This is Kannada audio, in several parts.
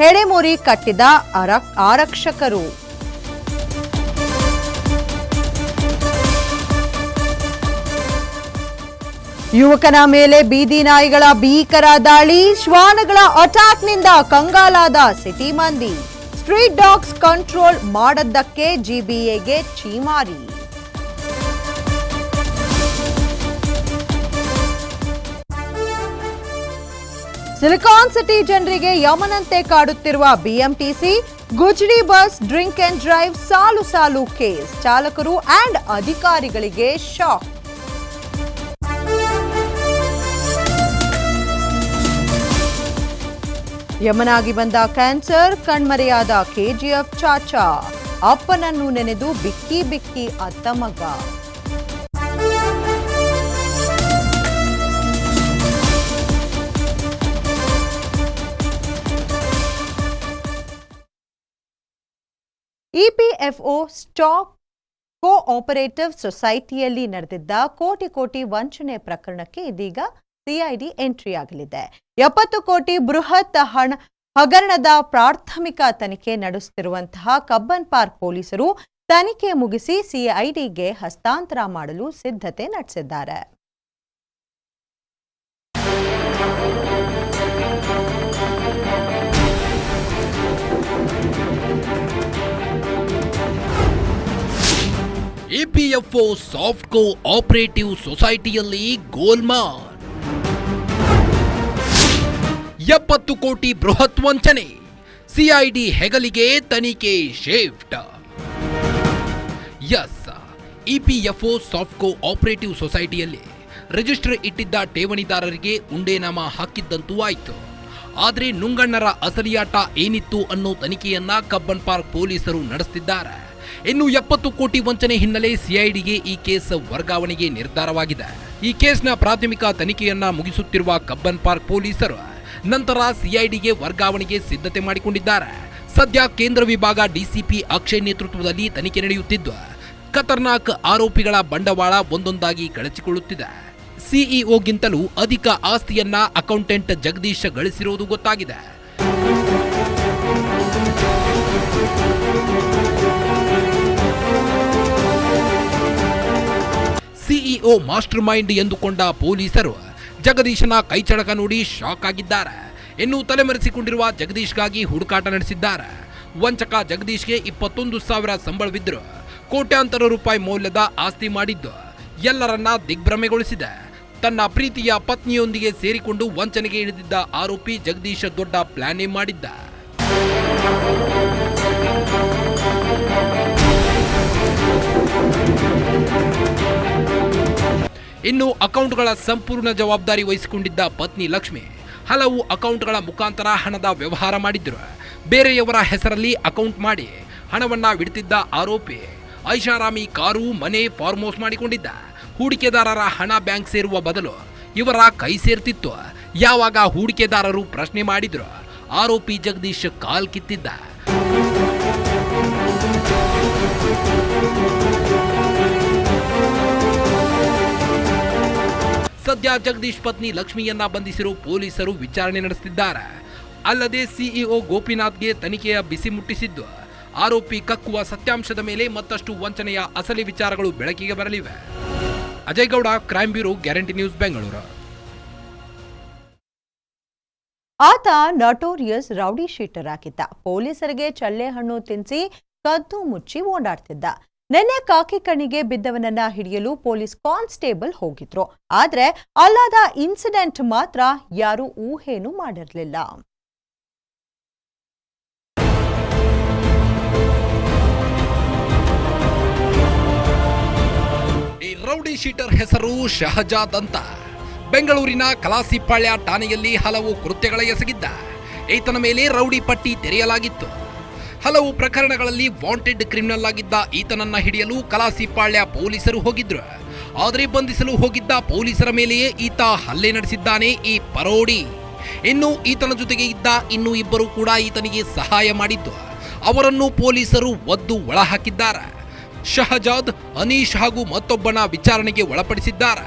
ಹೆಡೆಮುರಿ ಕಟ್ಟಿದ ಆರಕ್ಷಕರು. ಯುವಕನ ಮೇಲೆ ಬೀದಿ ನಾಯಿಗಳ ಭೀಕರ ದಾಳಿ, ಶ್ವಾನಗಳ ಅಟ್ಯಾಕ್ನಿಂದ ಕಂಗಾಲಾದ ಸಿಟಿ ಮಂದಿ. ಸ್ಟ್ರೀಟ್ ಡಾಗ್ಸ್ ಕಂಟ್ರೋಲ್ ಮಾಡದ್ದಕ್ಕೆ ಜಿಬಿಎಗೆ ಛೀಮಾರಿ. ಸಿಲಿಕಾನ್ ಸಿಟಿ ಜನರಿಗೆ ಯಮನಂತೆ ಕಾಡುತ್ತಿರುವ ಬಿಎಂಟಿಸಿ ಗುಜ್ರಿ ಬಸ್, ಡ್ರಿಂಕ್ ಅಂಡ್ ಡ್ರೈವ್, ಸಾಲು ಸಾಲು ಕೇಸ್ ಚಾಲಕರು ಅಂಡ್ ಅಧಿಕಾರಿಗಳಿಗೆ ಶಾಕ್. ಯಮನಾಗಿ ಬಂದ ಕ್ಯಾನ್ಸರ್, ಕಣ್ಮರೆಯಾದ ಕೆಜಿಎಫ್ ಚಾಚಾ, ಅಪ್ಪನನ್ನು ನೆನೆದು ಬಿಕ್ಕಿ ಬಿಕ್ಕಿ ಅತ್ತ ಮಗ. ಇಪಿಎಫ್ಒ ಸ್ಟಾಕ್ ಕೋ ಆಪರೇಟಿವ್ ಸೊಸೈಟಿಯಲ್ಲಿ ನಡೆದಿದ್ದ ಕೋಟಿ ಕೋಟಿ ವಂಚನೆ ಪ್ರಕರಣಕ್ಕೆ ಇದೀಗ ಸಿಐಡಿ ಎಂಟ್ರಿ ಆಗಲಿದೆ. ಎಪ್ಪತ್ತು ಕೋಟಿ ಬೃಹತ್ ಹಣ ಹಗರಣದ ಪ್ರಾಥಮಿಕ ತನಿಖೆ ನಡೆಸುತ್ತಿರುವಂತಹ ಕಬ್ಬನ್ ಪಾರ್ಕ್ ಪೊಲೀಸರು ತನಿಖೆ ಮುಗಿಸಿ ಸಿಐಡಿಗೆ ಹಸ್ತಾಂತರ ಮಾಡಲು ಸಿದ್ಧತೆ ನಡೆಸಿದ್ದಾರೆ. ಇಪಿಎಫ್ಒ ಸಾಫ್ಟ್ಕೋ ಆಪರೇಟಿವ್ ಸೊಸೈಟಿಯಲ್ಲಿ ಗೋಲ್ಮಾಲ್ ಎಪ್ಪತ್ತು ಕೋಟಿ ಬೃಹತ್ ವಂಚನೆ. ಸಿಐಡಿ ಹೆಗಲಿಗೆ ತನಿಖೆ ಶೇಫ್ಟ್. ಎಸ್, ಇಪಿಎಫ್ಒ ಸಾಫ್ಟ್ಕೋ ಆಪರೇಟಿವ್ ಸೊಸೈಟಿಯಲ್ಲಿ ರಿಜಿಸ್ಟರ್ ಇಟ್ಟಿದ್ದ ಠೇವಣಿದಾರರಿಗೆ ಉಂಡೇನಾಮ ಹಾಕಿದ್ದಂತೂ ಆಯಿತು. ಆದರೆ ನುಂಗಣ್ಣರ ಅಸಲಿಯಾಟ ಏನಿತ್ತು ಅನ್ನೋ ತನಿಖೆಯನ್ನ ಕಬ್ಬನ್ ಪಾರ್ಕ್ ಪೊಲೀಸರು ನಡೆಸುತ್ತಿದ್ದಾರೆ ಇನ್ನು ಎಪ್ಪತ್ತು ಕೋಟಿ ವಂಚನೆ ಹಿನ್ನೆಲೆ ಸಿಐಡಿಗೆ ಈ ಕೇಸ್ ವರ್ಗಾವಣೆಗೆ ನಿರ್ಧಾರವಾಗಿದೆ. ಈ ಕೇಸ್ನ ಪ್ರಾಥಮಿಕ ತನಿಖೆಯನ್ನ ಮುಗಿಸುತ್ತಿರುವ ಕಬ್ಬನ್ ಪಾರ್ಕ್ ಪೊಲೀಸರು ನಂತರ ಸಿಐಡಿಗೆ ವರ್ಗಾವಣೆಗೆ ಸಿದ್ಧತೆ ಮಾಡಿಕೊಂಡಿದ್ದಾರೆ. ಸದ್ಯ ಕೇಂದ್ರ ವಿಭಾಗ ಡಿಸಿಪಿ ಅಕ್ಷಯ್ ನೇತೃತ್ವದಲ್ಲಿ ತನಿಖೆ ನಡೆಯುತ್ತಿದ್ದು, ಖತರ್ನಾಕ್ ಆರೋಪಿಗಳ ಬಂಡವಾಳ ಒಂದೊಂದಾಗಿ ಕಳಚಿಕೊಳ್ಳುತ್ತಿದೆ. ಸಿಇಒಗಿಂತಲೂ ಅಧಿಕ ಆಸ್ತಿಯನ್ನ ಅಕೌಂಟೆಂಟ್ ಜಗದೀಶ್ ಗಳಿಸಿರುವುದು ಗೊತ್ತಾಗಿದೆ. ಸಿಇಒ ಮಾಸ್ಟರ್ ಮೈಂಡ್ ಎಂದುಕೊಂಡ ಪೊಲೀಸರು ಜಗದೀಶನ ಕೈಚಳಕ ನೋಡಿ ಶಾಕ್ ಆಗಿದ್ದಾರೆ. ಇನ್ನು ತಲೆಮರೆಸಿಕೊಂಡಿರುವ ಜಗದೀಶ್ಗಾಗಿ ಹುಡುಕಾಟ ನಡೆಸಿದ್ದಾರೆ. ವಂಚಕ ಜಗದೀಶ್ಗೆ ಇಪ್ಪತ್ತೊಂದು ಸಾವಿರ ಸಂಬಳವಿದ್ದರು ಕೋಟ್ಯಾಂತರ ರೂಪಾಯಿ ಮೌಲ್ಯದ ಆಸ್ತಿ ಮಾಡಿದ್ದು ಎಲ್ಲರನ್ನ ದಿಗ್ಭ್ರಮೆಗೊಳಿಸಿದೆ. ತನ್ನ ಪ್ರೀತಿಯ ಪತ್ನಿಯೊಂದಿಗೆ ಸೇರಿಕೊಂಡು ವಂಚನೆಗೆ ಇಳಿದಿದ್ದ ಆರೋಪಿ ಜಗದೀಶ ದೊಡ್ಡ ಪ್ಲಾನೇ ಮಾಡಿದ್ದ. ಇನ್ನು ಅಕೌಂಟ್ಗಳ ಸಂಪೂರ್ಣ ಜವಾಬ್ದಾರಿ ವಹಿಸಿಕೊಂಡಿದ್ದ ಪತ್ನಿ ಲಕ್ಷ್ಮಿ ಹಲವು ಅಕೌಂಟ್ಗಳ ಮುಖಾಂತರ ಹಣದ ವ್ಯವಹಾರ ಮಾಡಿದ್ರು. ಬೇರೆಯವರ ಹೆಸರಲ್ಲಿ ಅಕೌಂಟ್ ಮಾಡಿ ಹಣವನ್ನು ಬಿಡ್ತಿದ್ದ ಆರೋಪಿ ಐಷಾರಾಮಿ ಕಾರು, ಮನೆ, ಫಾರ್ಮ್ ಹೌಸ್ ಮಾಡಿಕೊಂಡಿದ್ದ. ಹೂಡಿಕೆದಾರರ ಹಣ ಬ್ಯಾಂಕ್ ಸೇರುವ ಬದಲು ಇವರ ಕೈ ಸೇರ್ತಿತ್ತು. ಯಾವಾಗ ಹೂಡಿಕೆದಾರರು ಪ್ರಶ್ನೆ ಮಾಡಿದ್ರು, ಆರೋಪಿ ಜಗದೀಶ್ ಕಾಲ್ ಕಿತ್ತಿದ್ದ. ಸದ್ಯ ಜಗದೀಶ್ ಪತ್ನಿ ಲಕ್ಷ್ಮಿಯನ್ನ ಬಂಧಿಸಿರುವ ಪೊಲೀಸರು ವಿಚಾರಣೆ ನಡೆಸುತ್ತಿದ್ದಾರೆ ಅಲ್ಲದೆ ಸಿಇಒ ಗೋಪಿನಾಥ್ಗೆ ತನಿಖೆಯ ಬಿಸಿ ಮುಟ್ಟಿಸಿದ್ದು, ಆರೋಪಿ ಕಕ್ಕುವ ಸತ್ಯಾಂಶದ ಮೇಲೆ ಮತ್ತಷ್ಟು ವಂಚನೆಯ ಅಸಲಿ ವಿಚಾರಗಳು ಬೆಳಕಿಗೆ ಬರಲಿವೆ. Ajay Gowda crime bureau, guarantee news, Bengaluru. ಆತ ನಟೋರಿಯಸ್ ರೌಡಿ ಶೀಟರ್ ಆಗಿದ್ದ. ಪೊಲೀಸರಿಗೆ ಚಳ್ಳೆ ಹಣ್ಣು ತಿನ್ನಿಸಿ ಕದ್ದು ಮುಚ್ಚಿ ಓಡಾಡ್ತಿದ್ದ. ನಿನ್ನೆ ಕಾಕಿ ಕಣಿಗೆ ಬಿದ್ದವನನ್ನ ಹಿಡಿಯಲು ಪೊಲೀಸ್ ಕಾನ್ಸ್ಟೇಬಲ್ ಹೋಗಿದ್ರು. ಆದ್ರೆ ಅಲ್ಲಾದ ಇನ್ಸಿಡೆಂಟ್ ಮಾತ್ರ ಯಾರೂ ಊಹೇನು ಮಾಡಿರಲಿಲ್ಲ. ಈ ರೌಡಿ ಶೀಟರ್ ಹೆಸರು ಶಹಜಾದ್ ಅಂತ. ಬೆಂಗಳೂರಿನ ಕಲಾಸಿಪಾಳ್ಯ ಠಾಣೆಯಲ್ಲಿ ಹಲವು ಕೃತ್ಯಗಳ ಎಸಗಿದ್ದ. ಈತನ ಮೇಲೆ ರೌಡಿ ಪಟ್ಟಿ ತೆರೆಯಲಾಗಿತ್ತು. ಹಲವು ಪ್ರಕರಣಗಳಲ್ಲಿ ವಾಂಟೆಡ್ ಕ್ರಿಮಿನಲ್ ಆಗಿದ್ದ ಈತನನ್ನ ಹಿಡಿಯಲು ಕಲಾಸಿಪಾಳ್ಯ ಪೊಲೀಸರು ಹೋಗಿದ್ರು. ಆದರೆ ಬಂಧಿಸಲು ಹೋಗಿದ್ದ ಪೊಲೀಸರ ಮೇಲೆಯೇ ಈತ ಹಲ್ಲೆ ನಡೆಸಿದ್ದಾನೆ ಈ ಪರೋಡಿ. ಇನ್ನು ಈತನ ಜೊತೆಗೆ ಇದ್ದ ಇನ್ನೂ ಇಬ್ಬರು ಕೂಡ ಈತನಿಗೆ ಸಹಾಯ ಮಾಡಿದ್ದು. ಅವರನ್ನು ಪೊಲೀಸರು ಒದ್ದು ಒಳಹಾಕಿದ್ದಾರೆ. ಶಹಜಾದ್, ಅನೀಶ್ ಹಾಗೂ ಮತ್ತೊಬ್ಬನ ವಿಚಾರಣೆಗೆ ಒಳಪಡಿಸಿದ್ದಾರೆ.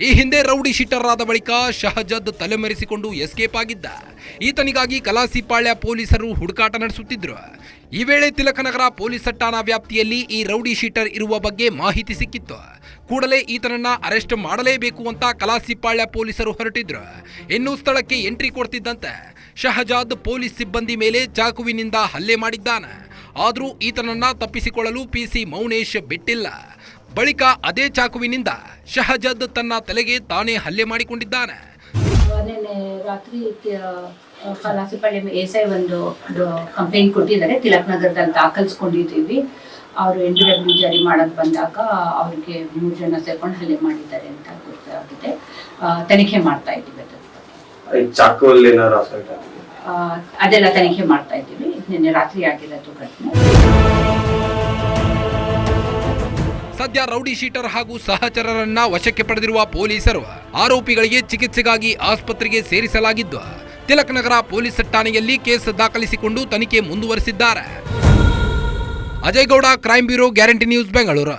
ಈ ಹಿಂದೆ ರೌಡಿ ಶೀಟರ್ ಆದ ಬಳಿಕ ಶಹಜದ್ ತಲೆಮರೆಸಿಕೊಂಡು ಎಸ್ಕೇಪ್ ಆಗಿದ್ದ. ಈತನಿಗಾಗಿ ಕಲಾಸಿಪಾಳ್ಯ ಪೊಲೀಸರು ಹುಡುಕಾಟ ನಡೆಸುತ್ತಿದ್ದರು ಈ ವೇಳೆ ತಿಲಕನಗರ ಪೊಲೀಸ್ ಠಾಣಾ ವ್ಯಾಪ್ತಿಯಲ್ಲಿ ಈ ರೌಡಿ ಶೀಟರ್ ಇರುವ ಬಗ್ಗೆ ಮಾಹಿತಿ ಸಿಕ್ಕಿತ್ತು. ಕೂಡಲೇ ಈತನನ್ನ ಅರೆಸ್ಟ್ ಮಾಡಲೇಬೇಕು ಅಂತ ಕಲಾಸಿಪಾಳ್ಯ ಪೊಲೀಸರು ಹೊರಟಿದ್ರು. ಇನ್ನು ಸ್ಥಳಕ್ಕೆ ಎಂಟ್ರಿ ಕೊಡ್ತಿದ್ದಂತೆ ಶಹಜಾದ್ ಪೊಲೀಸ್ ಸಿಬ್ಬಂದಿ ಮೇಲೆ ಚಾಕುವಿನಿಂದ ಹಲ್ಲೆ ಮಾಡಿದ್ದಾನೆ. ಆದರೂ ಈತನನ್ನ ತಪ್ಪಿಸಿಕೊಳ್ಳಲು ಪಿಸಿ ಮೌನೇಶ್ ಬಿಟ್ಟಿಲ್ಲ. ಬಳಿಕ ಅದೇ ಚಾಕುವಿನಿಂದ ಶಹಜದ್ ತನ್ನ ತಲೆಗೆ ತಾನೇ ಹಲ್ಲೆ ಮಾಡಿಕೊಂಡಿದ್ದಾನೆ. ರಾತ್ರಿ ಎಸ್ ಐ ಒಂದು ಕಂಪ್ಲೇಂಟ್ ಕೊಟ್ಟಿದ್ದಾರೆ. ತಿಲಕ್ ನಗರದಲ್ಲಿ ದಾಖಲಿಸ್ಕೊಂಡಿದ್ದೀವಿ. ಅವರು ಎನ್ ಡಿ ಡಬ್ಲ್ಯೂ ಜಾರಿ ಮಾಡಕ್ ಬಂದಾಗ ಅವ್ರಿಗೆ ಮೂರು ಜನ ಸೇರ್ಕೊಂಡು ಹಲ್ಲೆ ಮಾಡಿದ್ದಾರೆ ಅಂತ ಗೊತ್ತಾಗಿದೆ. ತನಿಖೆ ಮಾಡ್ತಾ ಇದ್ದೀವಿ ಅದೆಲ್ಲ ತನಿಖೆ ಮಾಡ್ತಾ ಇದ್ದೀವಿ. ನಿನ್ನೆ ರಾತ್ರಿ ಆಗಿರೋದು ಘಟನೆ. ಸದ್ಯ ರೌಡಿ ಶೀಟರ್ ಹಾಗೂ ಸಹಚರರನ್ನ ವಶಕ್ಕೆ ಪಡೆದಿರುವ ಪೊಲೀಸರು ಆರೋಪಿಗಳಿಗೆ ಚಿಕಿತ್ಸೆಗಾಗಿ ಆಸ್ಪತ್ರೆಗೆ ಸೇರಿಸಲಾಗಿದ್ದು, ತಿಲಕ್ ನಗರ ಪೊಲೀಸ್ ಠಾಣೆಯಲ್ಲಿ ಕೇಸ್ ದಾಖಲಿಸಿಕೊಂಡು ತನಿಖೆ ಮುಂದುವರೆಸಿದ್ದಾರೆ. Ajay Gowda crime bureau, guarantee news, Bengaluru.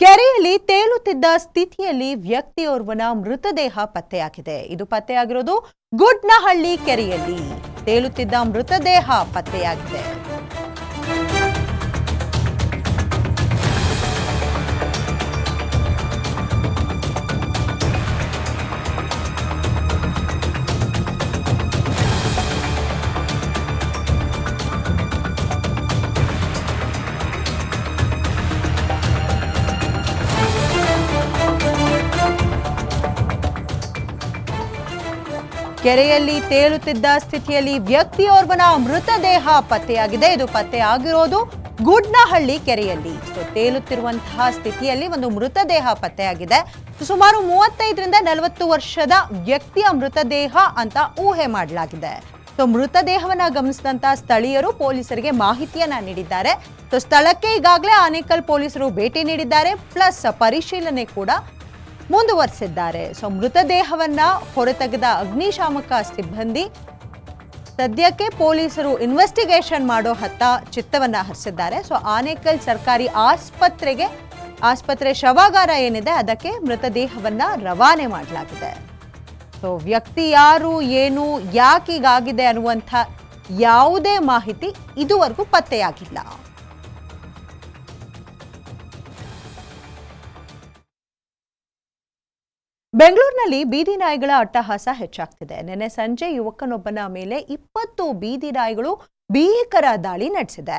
ಕೆರೆಯಲ್ಲಿ ತೇಲುತ್ತಿದ್ದ ಸ್ಥಿತಿಯಲ್ಲಿ ವ್ಯಕ್ತಿಯೋರ್ವನ ಮೃತದೇಹ ಪತ್ತೆಯಾಗಿದೆ. ಇದು ಪತ್ತೆಯಾಗಿರೋದು ಗುಡ್ನಹಳ್ಳಿ ಕೆರೆಯಲ್ಲಿ. ತೇಲುತ್ತಿದ್ದ ಮೃತದೇಹ ಪತ್ತೆಯಾಗಿದೆ. ಕೆರೆಯಲ್ಲಿ ತೇಲುತ್ತಿದ್ದ ಸ್ಥಿತಿಯಲ್ಲಿ ವ್ಯಕ್ತಿಯೋರ್ವನ ಮೃತದೇಹ ಪತ್ತೆಯಾಗಿದೆ. ಇದು ಪತ್ತೆ ಆಗಿರೋದು ಗುಡ್ನಹಳ್ಳಿ ಕೆರೆಯಲ್ಲಿ. ಸೊ, ತೇಲುತ್ತಿರುವಂತಹ ಸ್ಥಿತಿಯಲ್ಲಿ ಒಂದು ಮೃತದೇಹ ಪತ್ತೆಯಾಗಿದೆ. ಸುಮಾರು ಮೂವತ್ತೈದರಿಂದ ನಲವತ್ತು ವರ್ಷದ ವ್ಯಕ್ತಿಯ ಮೃತದೇಹ ಅಂತ ಊಹೆ ಮಾಡಲಾಗಿದೆ. ಸೊ ಮೃತದೇಹವನ್ನ ಗಮನಿಸಿದಂತ ಸ್ಥಳೀಯರು ಪೊಲೀಸರಿಗೆ ಮಾಹಿತಿಯನ್ನ ನೀಡಿದ್ದಾರೆ. ಸೊ, ಸ್ಥಳಕ್ಕೆ ಈಗಾಗಲೇ ಆನೇಕಲ್ ಪೊಲೀಸರು ಭೇಟಿ ನೀಡಿದ್ದಾರೆ. ಪ್ಲಸ್ ಪರಿಶೀಲನೆ ಕೂಡ ಮುಂದುವರೆಸಿದ್ದಾರೆ. ಸೊ ಮೃತದೇಹವನ್ನ ಹೊರತೆಗೆದ ಅಗ್ನಿಶಾಮಕ ಸಿಬ್ಬಂದಿ, ಸದ್ಯಕ್ಕೆ ಪೊಲೀಸರು ಇನ್ವೆಸ್ಟಿಗೇಷನ್ ಮಾಡೋ ಹತ್ತ ಚಿತ್ತವನ್ನ ಹರಿಸಿದ್ದಾರೆ. ಸೊ ಆನೇಕಲ್ ಸರ್ಕಾರಿ ಆಸ್ಪತ್ರೆಗೆ, ಆಸ್ಪತ್ರೆ ಶವಾಗಾರ ಏನಿದೆ, ಅದಕ್ಕೆ ಮೃತದೇಹವನ್ನ ರವಾನೆ ಮಾಡಲಾಗಿದೆ. ಸೊ ವ್ಯಕ್ತಿ ಯಾರು, ಏನು ಯಾಕೀಗಾಗಿದೆ ಅನ್ನುವಂಥ ಯಾವುದೇ ಮಾಹಿತಿ ಇದುವರೆಗೂ ಪತ್ತೆಯಾಗಿಲ್ಲ. ಬೆಂಗಳೂರಿನಲ್ಲಿ ಬೀದಿ ನಾಯಿಗಳ ಅಟ್ಟಹಾಸ ಹೆಚ್ಚಾಗ್ತಿದೆ. ನಿನ್ನೆ ಸಂಜೆ ಯುವಕನೊಬ್ಬನ ಮೇಲೆ ಇಪ್ಪತ್ತು ಬೀದಿ ನಾಯಿಗಳು ಭೀಕರ ದಾಳಿ ನಡೆಸಿದೆ.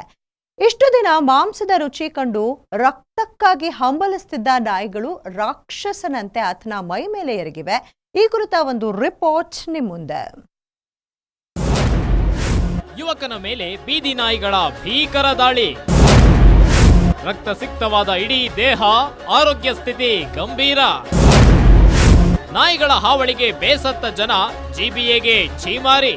ಇಷ್ಟು ದಿನ ಮಾಂಸದ ರುಚಿ ಕಂಡು ರಕ್ತಕ್ಕಾಗಿ ಹಂಬಲಿಸ್ತಿದ್ದ ನಾಯಿಗಳು ರಾಕ್ಷಸನಂತೆ ಆತನ ಮೈ ಮೇಲೆ ಎರಗಿವೆ. ಈ ಕುರಿತ ಒಂದು ರಿಪೋರ್ಟ್ ನಿಮ್ಮ ಮುಂದೆ. ಯುವಕನ ಮೇಲೆ ಬೀದಿ ನಾಯಿಗಳ ಭೀಕರ ದಾಳಿ. ರಕ್ತ ಸಿಕ್ತವಾದ ಇಡೀ ದೇಹ, ಆರೋಗ್ಯ ಸ್ಥಿತಿ ಗಂಭೀರ. ನಾಯಿಗಳ ಹಾವಳಿಗೆ ಬೇಸತ್ತ ಜನ ಜಿಬಿಎಗೆ ಛೀಮಾರಿ.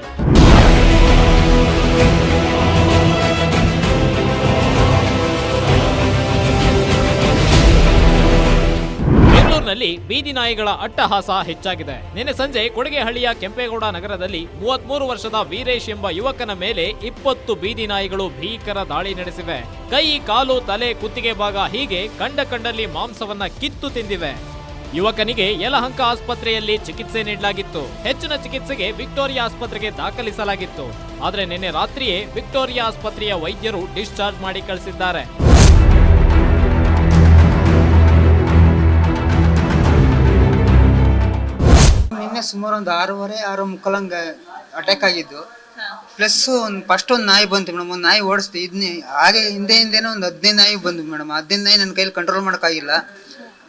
ಬೆಂಗಳೂರಿನಲ್ಲಿ ಬೀದಿ ನಾಯಿಗಳ ಅಟ್ಟಹಾಸ ಹೆಚ್ಚಾಗಿದೆ. ನಿನ್ನೆ ಸಂಜೆ ಕೊಡಗೆಹಳ್ಳಿಯ ಕೆಂಪೇಗೌಡ ನಗರದಲ್ಲಿ ಮೂವತ್ಮೂರು ವರ್ಷದ ವೀರೇಶ್ ಎಂಬ ಯುವಕನ ಮೇಲೆ ಇಪ್ಪತ್ತು ಬೀದಿ ನಾಯಿಗಳು ಭೀಕರ ದಾಳಿ ನಡೆಸಿವೆ. ಕೈ, ಕಾಲು, ತಲೆ, ಕುತ್ತಿಗೆ ಭಾಗ ಹೀಗೆ ಕಂಡ ಕಂಡಲ್ಲಿ ಮಾಂಸವನ್ನ ಕಿತ್ತು ತಿಂದಿವೆ. ಯುವಕನಿಗೆ ಯಲಹಂಕ ಆಸ್ಪತ್ರೆಯಲ್ಲಿ ಚಿಕಿತ್ಸೆ ನೀಡಲಾಗಿತ್ತು. ಹೆಚ್ಚಿನ ಚಿಕಿತ್ಸೆಗೆ ವಿಕ್ಟೋರಿಯಾ ಆಸ್ಪತ್ರೆಗೆ ದಾಖಲಿಸಲಾಗಿತ್ತು. ಆದರೆ ನಿನ್ನೆ ರಾತ್ರಿಯೇ ವಿಕ್ಟೋರಿಯಾ ಆಸ್ಪತ್ರೆಯ ವೈದ್ಯರು ಡಿಸ್ಚಾರ್ಜ್ ಮಾಡಿ ಕಳಿಸಿದ್ದಾರೆ. ನಿನ್ನೆ ಸುಮಾರು ಒಂದು ಆರೂವರೆ, ಆರು ಮುಕ್ಕಲಂಗ ಅಟ್ಯಾಕ್ ಆಗಿದ್ದು. ಪ್ಲಸ್ ಒಂದು ಫಸ್ಟ್ ಒಂದು ನಾಯಿ ಬಂತು ಮೇಡಮ್. ಒಂದು ನಾಯಿ ಓಡಿಸ್ತು. ಇದನ್ನೇ ಹಾಗೆ ಹಿಂದೆ ಹಿಂದೆನೋ ಒಂದು ಹದಿನೈದು ನಾಯಿ ಬಂದು ಮೇಡಮ್. ಹದಿನೈದು ನಾಯಿ ನನ್ನ ಕೈಯಲ್ಲಿ ಕಂಟ್ರೋಲ್ ಮಾಡೋಕ್ಕಾಗಿಲ್ಲ.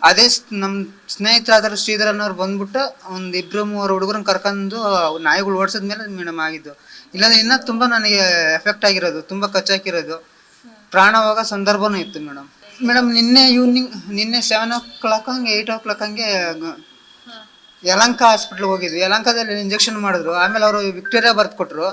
ಅದೇ ನಮ್ಮ ಸ್ನೇಹಿತರಾದ ಶ್ರೀಧರ್ ಅನ್ನೋರು ಬಂದ್ಬಿಟ್ಟು ಒಂದು ಇಬ್ರು ಮೂವರು ಹುಡುಗರನ್ನ ಕರ್ಕೊಂಡು ನಾಯಿಗಳು ಓಡಿಸಿದ್ಮೇಲೆ ಮೇಡಮ್ ಆಗಿದ್ದು. ಇಲ್ಲಾಂದ್ರೆ ಇನ್ನೂ ತುಂಬ ನನಗೆ ಎಫೆಕ್ಟ್ ಆಗಿರೋದು, ತುಂಬ ಕಚ್ಚಾಕಿರೋದು. ಪ್ರಾಣ ಹೋಗೋ ಸಂದರ್ಭನೂ ಇತ್ತು ಮೇಡಮ್ ಮೇಡಮ್ ನಿನ್ನೆ ಈವ್ನಿಂಗ್ ನಿನ್ನೆ ಸೆವೆನ್ ಓ ಕ್ಲಾಕ್ ಹಂಗೆ ಏಯ್ಟ್ ಓ ಕ್ಲಾಕ್ ಹಂಗೆ ಯಲಂಕ ಹಾಸ್ಪಿಟ್ಲ್ ಹೋಗಿದ್ವಿ. ಯಲಂಕದಲ್ಲಿ ಇಂಜೆಕ್ಷನ್ ಮಾಡಿದ್ರು. ಆಮೇಲೆ ಅವರು ವಿಕ್ಟೋರಿಯಾ ಬರ್ದು ಕೊಟ್ರು.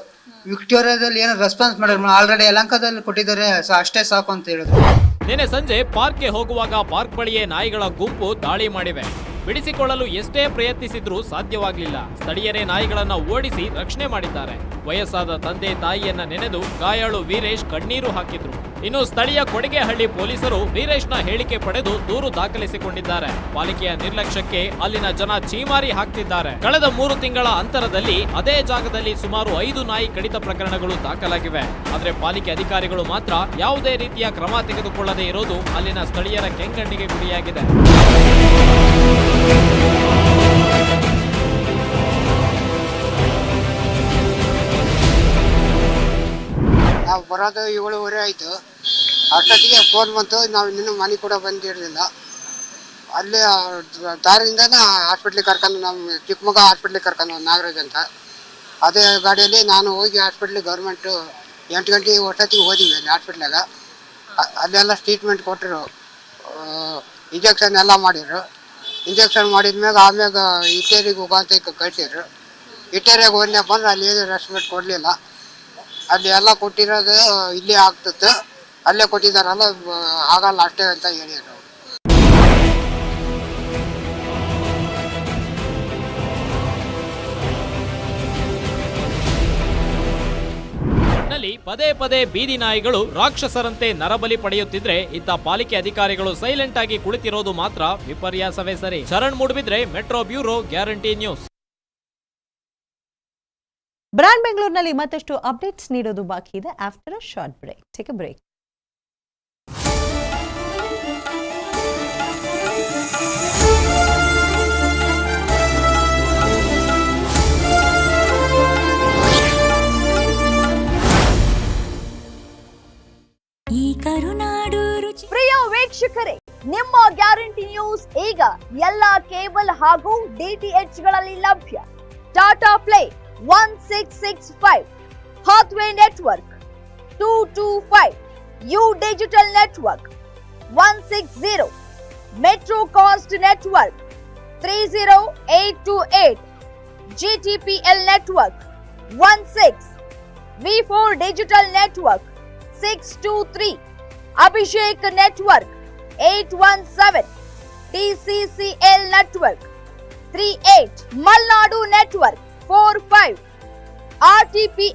ವಿಕ್ಟೋರಿಯಾದಲ್ಲಿ ಏನೋ ರೆಸ್ಪಾನ್ಸ್ ಮಾಡಿದ್ರು. ಆಲ್ರೆಡಿ ಯಲಂಕದಲ್ಲಿ ಕೊಟ್ಟಿದ್ದಾರೆ ಅಷ್ಟೇ ಸಾಕು ಅಂತ ಹೇಳಿದ್ರು. ನಿನ್ನೆ ಸಂಜೆ ಪಾರ್ಕ್ಗೆ ಹೋಗುವಾಗ ಪಾರ್ಕ್ ಬಳಿಯೇ ನಾಯಿಗಳ ಗುಂಪು ದಾಳಿ ಮಾಡಿವೆ. ಬಿಡಿಸಿಕೊಳ್ಳಲು ಎಷ್ಟೇ ಪ್ರಯತ್ನಿಸಿದ್ರೂ ಸಾಧ್ಯವಾಗಲಿಲ್ಲ. ಸ್ಥಳೀಯರೇ ನಾಯಿಗಳನ್ನ ಓಡಿಸಿ ರಕ್ಷಣೆ ಮಾಡಿದ್ದಾರೆ. ವಯಸ್ಸಾದ ತಂದೆ ತಾಯಿಯನ್ನ ನೆನೆದು ಗಾಯಾಳು ವೀರೇಶ್ ಕಣ್ಣೀರು ಹಾಕಿದ್ರು. ಇನ್ನು ಸ್ಥಳೀಯ ಕೊಡಿಗೆಹಳ್ಳಿ ಪೊಲೀಸರು ವೀರೇಶ್ನ ಹೇಳಿಕೆ ಪಡೆದು ದೂರು ದಾಖಲಿಸಿಕೊಂಡಿದ್ದಾರೆ. ಪಾಲಿಕೆಯ ನಿರ್ಲಕ್ಷ್ಯಕ್ಕೆ ಅಲ್ಲಿನ ಜನ ಚೀಮಾರಿ ಹಾಕ್ತಿದ್ದಾರೆ. ಕಳೆದ ಮೂರು ತಿಂಗಳ ಅಂತರದಲ್ಲಿ ಅದೇ ಜಾಗದಲ್ಲಿ ಸುಮಾರು ಐದು ನಾಯಿ ಕಡಿತ ಪ್ರಕರಣಗಳು ದಾಖಲಾಗಿವೆ. ಆದರೆ ಪಾಲಿಕೆ ಅಧಿಕಾರಿಗಳು ಮಾತ್ರ ಯಾವುದೇ ರೀತಿಯ ಕ್ರಮ ತೆಗೆದುಕೊಳ್ಳದೆ ಇರೋದು ಅಲ್ಲಿನ ಸ್ಥಳೀಯರ ಕೆಂಗಣ್ಣಿಗೆ ಗುರಿಯಾಗಿದೆ. ನಾವು ಬರೋದು ಏಳುವರೆ ಆಯಿತು. ಅಷ್ಟೊತ್ತಿಗೆ ಫೋನ್ ಬಂತು, ನಾವು ಇನ್ನೂ ಮನೆ ಕೂಡ ಬಂದಿರಲಿಲ್ಲ. ಅಲ್ಲಿ ದಾರಿಯಿಂದನೇ ಹಾಸ್ಪಿಟ್ಲಿಗೆ ಕರ್ಕೊಂಡು ನಮ್ಮ ಚಿಕ್ಕಮಗ ಹಾಸ್ಪಿಟ್ಲಿಗೆ ಕರ್ಕೊಂಡು ನಾಗರಾಜ್ ಅಂತ. ಅದೇ ಗಾಡಿಯಲ್ಲಿ ನಾನು ಹೋಗಿ ಹಾಸ್ಪಿಟ್ಲಿಗೆ ಗೌರ್ಮೆಂಟು ಎಂಟು ಗಂಟೆ ಹೊಟ್ಟೊತ್ತಿಗೆ ಹೋದಿವಿ ಅಲ್ಲಿ ಹಾಸ್ಪಿಟ್ಲಾಗ ಅಲ್ಲೆಲ್ಲ ಟ್ರೀಟ್ಮೆಂಟ್ ಕೊಟ್ಟರು. ಇಂಜೆಕ್ಷನ್ ಎಲ್ಲ ಮಾಡಿದ್ರು. ಇಂಜೆಕ್ಷನ್ ಮಾಡಿದ್ಮ್ಯಾಗ ಆಮ್ಯಾಗ ಇಟೇರಿಗೆ ಹೋಗೋ ಅಂತ ಕಳಿಸಿದ್ರು. ಇಟೇರಿಯಾಗ ಹೋದ್ನಪ್ಪ ಅಂದ್ರೆ ಅಲ್ಲಿ ಏನು ರೆಸ್ಪೆಕ್ಟ್ ಕೊಡಲಿಲ್ಲ. ಅಲ್ಲಿ ಎಲ್ಲ ಕೊಟ್ಟಿರೋದು ಇಲ್ಲಿ ಆಗ್ತಿತ್ತು ಅಲ್ಲೇ ಕೊಟ್ಟಿದಾರಲ್ಲ ಆಗಲ್ಲ ಅಷ್ಟೇ ಅಂತ ಹೇಳಿದ್ರು ಪದೇ ಪದೇ ಬೀದಿ ನಾಯಿಗಳು ರಾಕ್ಷಸರಂತೆ ನರಬಲಿ ಪಡೆಯುತ್ತಿದ್ರೆ ಇತ್ತ ಪಾಲಿಕೆ ಅಧಿಕಾರಿಗಳು ಸೈಲೆಂಟ್ ಆಗಿ ಕುಳಿತಿರೋದು ಮಾತ್ರ ವಿಪರ್ಯಾಸವೇ ಸರಿ. Sharan Moodbidri metro bureau guarantee news brand ಬೆಂಗಳೂರಿನಲ್ಲಿ ಮತ್ತಷ್ಟು ಅಪ್ಡೇಟ್ಸ್ ನೀಡೋದು ಬಾಕಿ ಇದೆ after a short break. Take a break ಈ ಕರುನಾಡು ರುಚಿ ಪ್ರಿಯ ವೀಕ್ಷಕರೇ ನಿಮ್ಮ ಗ್ಯಾರಂಟಿ ನ್ಯೂಸ್ ಈಗ ಎಲ್ಲ ಕೇಬಲ್ ಹಾಗೂ ಡಿಟಿಎಚ್ಗಳಲ್ಲಿ ಲಭ್ಯ. Tata play 1665 Hathway Network 225 U Digital Network 160 Metro Cost Network 30828 GTPL Network 16 V4 Digital Network 623 Abhishek Network 817 TCCL Network 38 Malnadu Network four digital network six two three Abhishek network eight one seven TCCL network three eight Malnadu network four five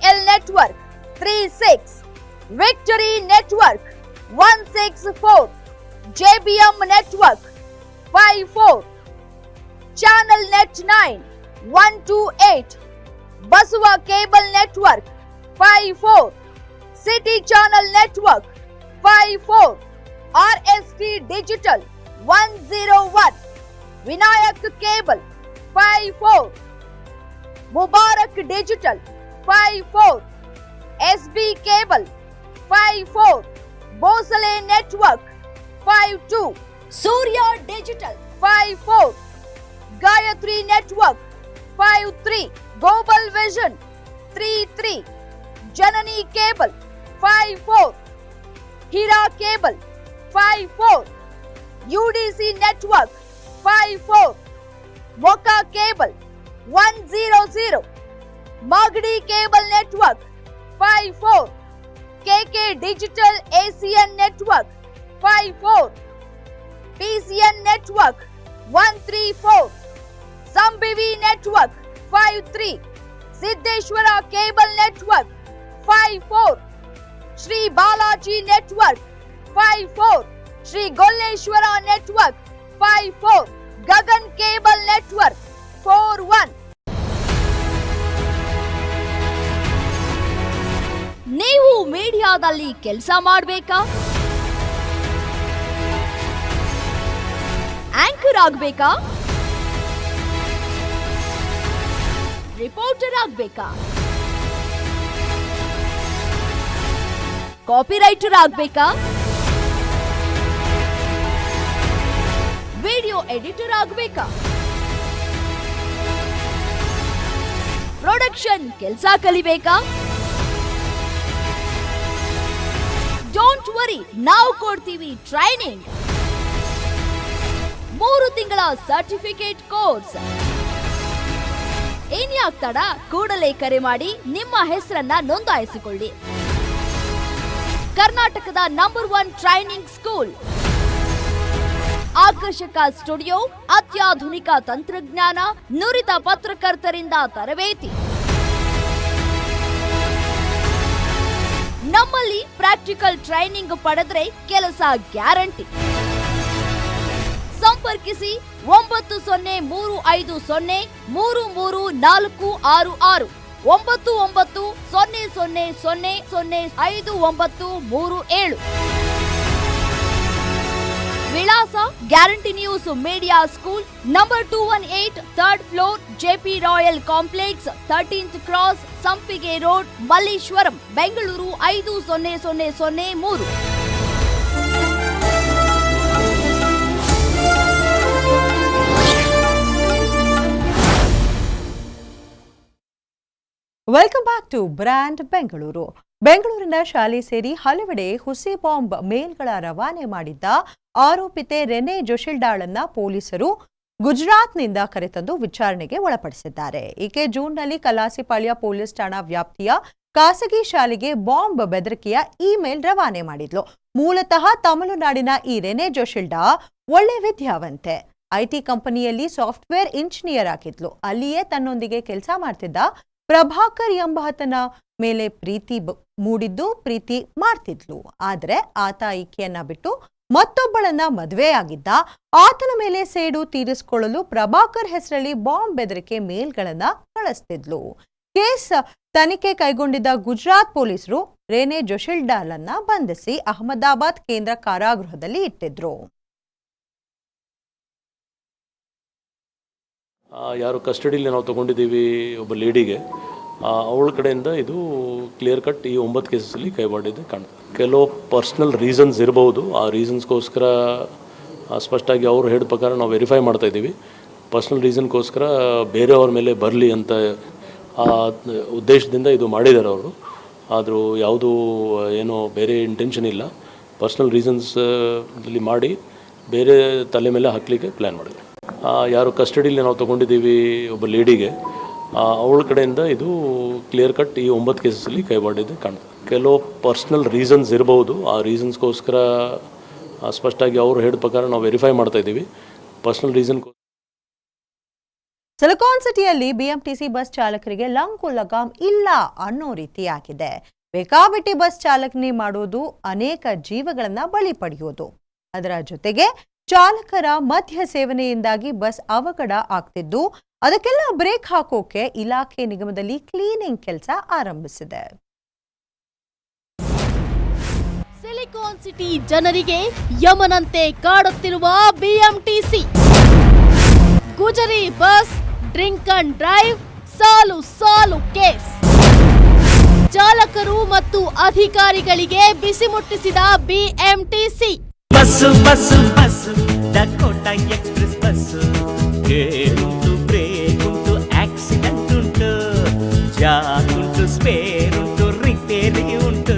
RTPL network three six victory network one six four JBM network five four channel net nine one two eight Basava cable network five four city channel network five four R S T digital one zero one Vinayak cable five four Mubarak digital five four S B cable five four Bosle network five two Surya digital five four Gayatri network five three global vision three three Janani cable five four Heera cable five four UDC network five four Moka cable one zero zero Magadi cable network five four KK digital Asian network five four PCN network one three four Sambhavi network five three Siddheshwara cable network five four Shri Balaji network five four Shri Goleshwara network five four Gagan cable network four one. ನೀವು ಮೀಡಿಯಾದಲ್ಲಿ ಕೆಲಸ ಮಾಡಬೇಕಾ? ಆಂಕರ್ ಆಗಬೇಕಾ? ರಿಪೋರ್ಟರ್ ಆಗಬೇಕಾ? ಕಾಪಿರೈಟರ್ ಆಗಬೇಕಾ? ವಿಡಿಯೋ ಎಡಿಟರ್ ಆಗ್ಬೇಕಾ? ಪ್ರೊಡಕ್ಷನ್ ಕೆಲಸ ಕಲಿಬೇಕಾ? ಡೋಂಟ್ ವರಿ ನಾವು ಕೊಡ್ತೀವಿ ಟ್ರೈನಿಂಗ್ ಮೂರು ತಿಂಗಳ ಸರ್ಟಿಫಿಕೇಟ್ ಕೋರ್ಸ್ ಏನ್ಯಾಗ್ತಾಡ ತಡ ಕೂಡಲೇ ಕರೆ ಮಾಡಿ, ನಿಮ್ಮ ಹೆಸರನ್ನ ನೋಂದಾಯಿಸಿಕೊಳ್ಳಿ. ಕರ್ನಾಟಕದ ನಂಬರ್ ಒನ್ ಟ್ರೈನಿಂಗ್ ಸ್ಕೂಲ್ ಆಕರ್ಷಕ ಸ್ಟುಡಿಯೋ, ಅತ್ಯಾಧುನಿಕ ತಂತ್ರಜ್ಞಾನ, ನುರಿತ ಪತ್ರಕರ್ತರಿಂದ ತರಬೇತಿ. ನಮ್ಮಲ್ಲಿ ಪ್ರಾಕ್ಟಿಕಲ್ ಟ್ರೈನಿಂಗ್ ಪಡೆದ್ರೆ ಕೆಲಸ ಗ್ಯಾರಂಟಿ. ಸಂಪರ್ಕಿಸಿ ಒಂಬತ್ತು ಸೊನ್ನೆ ಮೂರು ಐದು ಸೊನ್ನೆ ಮೂರು ಮೂರು ನಾಲ್ಕು ಆರು ಆರು. ಒಂಬತ್ತು ಒಂಬತ್ತು ಸೊನ್ನೆ ಸೊನ್ನೆ ಸೊನ್ನೆ ಸೊನ್ನೆ ಐದು ಒಂಬತ್ತು ಮೂರು ಏಳು. ವಿಳಾಸ guarantee news media school number two one eight third floor JP royal complex thirteenth cross Sampige road Malleshwaram, Bengaluru ಐದು ಸೊನ್ನೆ ಸೊನ್ನೆ ಸೊನ್ನೆ ಮೂರು. Welcome back to brand Bengaluru ಬೆಂಗಳೂರಿನ ಶಾಲೆ ಸೇರಿ ಹಲವೆಡೆ ಹುಸಿ ಬಾಂಬ್ ಮೇಲ್ಗಳ ರವಾನೆ ಮಾಡಿದ್ದ ಆರೋಪಿತೆ ರೆನೆ ಜೊಶಿಲ್ಡಾಳನ್ನ ಪೊಲೀಸರು ಗುಜರಾತ್ನಿಂದ ಕರೆತಂದು ವಿಚಾರಣೆಗೆ ಒಳಪಡಿಸಿದ್ದಾರೆ. ಈಕೆ ಜೂನ್ನಲ್ಲಿ ಕಲಾಸಿಪಾಳ್ಯ ಪೊಲೀಸ್ ಠಾಣಾ ವ್ಯಾಪ್ತಿಯ ಖಾಸಗಿ ಶಾಲೆಗೆ ಬಾಂಬ್ ಬೆದರಿಕೆಯ ಇಮೇಲ್ ರವಾನೆ ಮಾಡಿದ್ಲು. ಮೂಲತಃ ತಮಿಳುನಾಡಿನ ಈ ರೆನೆ ಜೋಶಿಲ್ಡಾ ಒಳ್ಳೆ ವಿದ್ಯಾವಂತೆ. ಐಟಿ ಕಂಪನಿಯಲ್ಲಿ ಸಾಫ್ಟ್ವೇರ್ ಇಂಜಿನಿಯರ್ ಆಗಿದ್ಲು. ಅಲ್ಲಿಯೇ ತನ್ನೊಂದಿಗೆ ಕೆಲಸ ಮಾಡ್ತಿದ್ದ ಪ್ರಭಾಕರ್ ಎಂಬಾತನ ಮೇಲೆ ಪ್ರೀತಿ ಮೂಡಿದ್ದು ಪ್ರೀತಿ ಮಾಡ್ತಿದ್ಲು. ಆದರೆ ಆತ ಈಕೆಯನ್ನ ಬಿಟ್ಟು ಮತ್ತೊಬ್ಬಳನ್ನ ಮದುವೆಯಾಗಿದ್ದ ಆತನ ಮೇಲೆ ಸೇಡು ತೀರಿಸಿಕೊಳ್ಳಲು ಪ್ರಭಾಕರ್ ಹೆಸರಲ್ಲಿ ಬಾಂಬ್ ಬೆದರಿಕೆ ಮೇಲ್ಗಳನ್ನ ಕಳಿಸ್ತಿದ್ಲು. ಕೇಸ್ ತನಿಖೆ ಕೈಗೊಂಡಿದ್ದ ಗುಜರಾತ್ ಪೊಲೀಸರು ರೇನೆ ಜೊಶಿಲ್ಡಾಲನ್ನ ಬಂಧಿಸಿ ಅಹಮದಾಬಾದ್ ಕೇಂದ್ರ ಕಾರಾಗೃಹದಲ್ಲಿ ಇಟ್ಟಿದ್ರು. ಯಾರು ಕಸ್ಟಡಿಲಿ ನಾವು ತೊಗೊಂಡಿದ್ದೀವಿ ಒಬ್ಬ ಲೇಡಿಗೆ. ಅವಳ ಕಡೆಯಿಂದ ಇದು ಕ್ಲಿಯರ್ ಕಟ್ ಈ ಒಂಬತ್ತು ಕೇಸಲ್ಲಿ ಕೈ ಮಾಡಿದ್ದು ಕಾಣ್ತದೆ. ಕೆಲವು ಪರ್ಸ್ನಲ್ ರೀಸನ್ಸ್ ಇರಬಹುದು ಆ ರೀಸನ್ಸ್ಗೋಸ್ಕರ ಸ್ಪಷ್ಟವಾಗಿ ಅವರು ಹೇಳಿದ ಪ್ರಕಾರ ನಾವು ವೆರಿಫೈ ಮಾಡ್ತಾ ಇದ್ದೀವಿ. ಪರ್ಸ್ನಲ್ ರೀಸನ್ಗೋಸ್ಕರ ಬೇರೆಯವ್ರ ಮೇಲೆ ಬರಲಿ ಅಂತ, ಆ, ಉದ್ದೇಶದಿಂದ ಇದು ಮಾಡಿದ್ದಾರೆ ಅವರು. ಆದರೂ ಯಾವುದೂ, ಏನೋ ಬೇರೆ ಇಂಟೆನ್ಷನ್ ಇಲ್ಲ. ಪರ್ಸ್ನಲ್ ರೀಸನ್ಸ್ ಅಲ್ಲಿ ಮಾಡಿ, ಬೇರೆ ತಲೆ ಮೇಲೆ ಹಾಕಲಿಕ್ಕೆ ಪ್ಲ್ಯಾನ್ ಮಾಡಿದೆ ಯಾರು ಕಸ್ಟಡಿಲಿ ನಾವು ತೊಗೊಂಡಿದ್ದೀವಿ ಒಬ್ಬ ಲೇಡಿಗೆ. ಅವಳ ಕಡೆಯಿಂದ ಇದು ಕ್ಲಿಯರ್ ಕಟ್ ಈ ಒಂಬತ್ತು ಕೇಸಲ್ಲಿ ಕೈ ಮಾಡಿದ್ದು ಕಾಣ್ತದೆ. ಕೆಲವು ಪರ್ಸ್ನಲ್ ರೀಸನ್ಸ್ ಇರಬಹುದು ಆ ರೀಸನ್ಸ್ಗೋಸ್ಕರ ಸ್ಪಷ್ಟವಾಗಿ ಅವರು ಹೇಳಿದ ಪ್ರಕಾರ ನಾವು ವೆರಿಫೈ ಮಾಡ್ತಾ ಇದ್ದೀವಿ. ಪರ್ಸ್ನಲ್ ರೀಸನ್ ಸಿಲಿಕಾನ್ ಸಿಟಿಯಲ್ಲಿ ಬಿಎಂಟಿಸಿ ಬಸ್ ಚಾಲಕರಿಗೆ ಲಂಕು ಲಗಾಮ್ ಇಲ್ಲ ಅನ್ನೋ ರೀತಿಯಾಗಿದೆ. ಬೇಕಾಬಿಟ್ಟಿ ಬಸ್ ಚಾಲಕನೇ ಮಾಡೋದು ಅನೇಕ ಜೀವಗಳನ್ನ ಬಲಿ ಪಡೆಯೋದು. ಅದರ ಜೊತೆಗೆ ಚಾಲಕರ ಮದ್ಯ ಸೇವನೆಯಿಂದಾಗಿ ಬಸ್ ಅವಘಡ ಆಗ್ತಿದ್ದು ಅದಕ್ಕೆಲ್ಲ ಬ್ರೇಕ್ ಹಾಕೋಕೆ ಇಲಾಖೆ ನಿಗಮದಲ್ಲಿ ಕ್ಲೀನಿಂಗ್ ಕೆಲಸ ಆರಂಭಿಸಿದೆ. ಸಿಲಿಕಾನ್ ಸಿಟಿ ಜನರಿಗೆ ಯಮನಂತೆ ಕಾಡುತ್ತಿರುವ ಬಿಎಂಟಿಸಿ. ಗುಜರಿ ಬಸ್ ಡ್ರಿಂಕ್ ಅಂಡ್ ಡ್ರೈವ್ ಸಾಲು ಸಾಲು ಕೇಸ್. ಚಾಲಕರು ಮತ್ತು ಅಧಿಕಾರಿಗಳಿಗೆ ಬಿಸಿ ಮುಟ್ಟಿಸಿದ BMTC. Bus bus. Bus Dakota express bus. ಏನುಂಟು ಬ್ರೇಕ್ ಉಂಟು ಆಕ್ಸಿಡೆಂಟ್ ಉಂಟು ಜಾಗುಂಟು ಸ್ಪೇರ್ ಉಂಟು ರಿಪೇರಿ ಉಂಟು